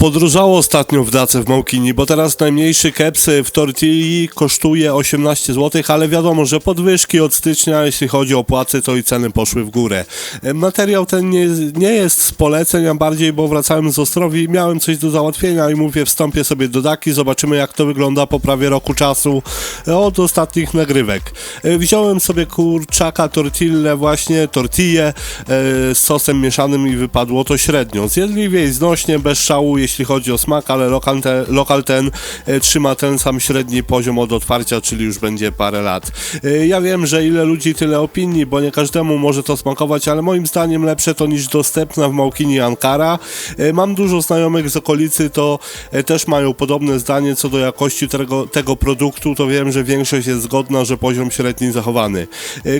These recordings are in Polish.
Podróżało ostatnio w Dace w Małkini, bo teraz najmniejszy keps w tortilli kosztuje 18 zł, ale wiadomo, że podwyżki od stycznia, jeśli chodzi o płacy, to i ceny poszły w górę. E, Materiał ten nie, nie jest z poleceń, a bardziej, bo wracałem z Ostrowi, miałem coś do załatwienia i mówię, wstąpię sobie do Daki, zobaczymy jak to wygląda po prawie roku czasu e, od ostatnich nagrywek. E, Wziąłem sobie kurczaka, tortillę właśnie, tortillę e, z sosem mieszanym i wypadło to średnio. Zjedliwie i znośnie, bez szału, jeśli chodzi o smak, ale lokal, te, lokal ten e, trzyma ten sam średni poziom od otwarcia, czyli już będzie parę lat. E, ja wiem, że ile ludzi, tyle opinii, bo nie każdemu może to smakować, ale moim zdaniem lepsze to niż dostępna w Małkini Ankara. E, mam dużo znajomych z okolicy, to też mają podobne zdanie co do jakości tego, tego produktu, to wiem, że większość jest zgodna, że poziom średni zachowany.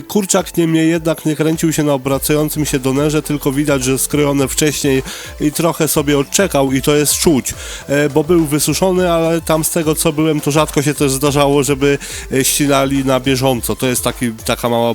Kurczak niemniej jednak nie kręcił się na obracającym się donerze, tylko widać, że skrojone wcześniej i trochę sobie odczekał i to jest czuć, e, bo był wysuszony, ale tam z tego co byłem, to rzadko się też zdarzało, żeby e, ścinali na bieżąco. To jest taki, taka mała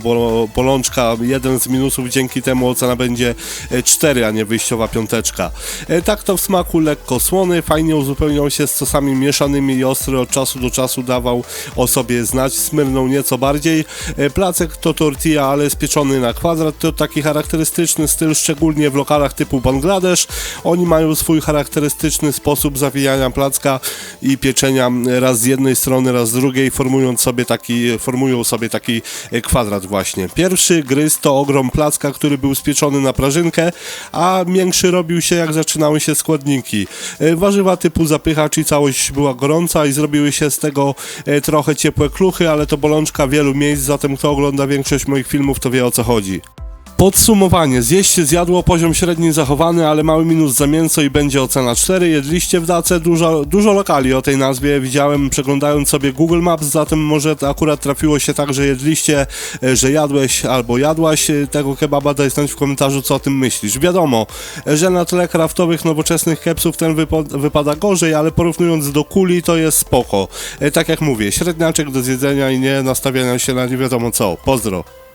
bolączka, jeden z minusów, dzięki temu ocena będzie e, 4, a nie wyjściowa piąteczka. E, Tak to w smaku lekko słony, fajnie uzupełniał się z sosami mieszanymi i ostry od czasu do czasu dawał o sobie znać, smyrnął nieco bardziej. E, Placek to tortilla, ale spieczony na kwadrat, to taki charakterystyczny styl, szczególnie w lokalach typu Bangladesz. Oni mają swój charakterystyczny sposób zawijania placka i pieczenia raz z jednej strony, raz z drugiej, formując sobie taki, formują sobie taki e, kwadrat właśnie. Pierwszy gryz to ogrom placka, który był spieczony na prażynkę, a większy robił się jak zaczynały się składniki. E, Warzywa typu zapychacz i całość była gorąca i zrobiły się z tego e, trochę ciepłe kluchy, ale to bolączka wielu miejsc, zatem kto ogląda większość moich filmów, to wie o co chodzi. Podsumowanie. Zjeść się zjadło, poziom średni zachowany, ale mały minus za mięso i będzie ocena 4. Jedliście w Dace dużo, dużo lokali o tej nazwie. Widziałem przeglądając sobie Google Maps, zatem może akurat trafiło się tak, że jedliście, e, że jadłeś albo jadłaś e, tego kebaba. Daj znać w komentarzu, co o tym myślisz. Wiadomo, e, że na tle kraftowych, nowoczesnych kepsów ten wypada gorzej, ale porównując do kuli, to jest spoko. Tak jak mówię, średniaczek do zjedzenia i nie nastawiania się na nie wiadomo co. Pozdro.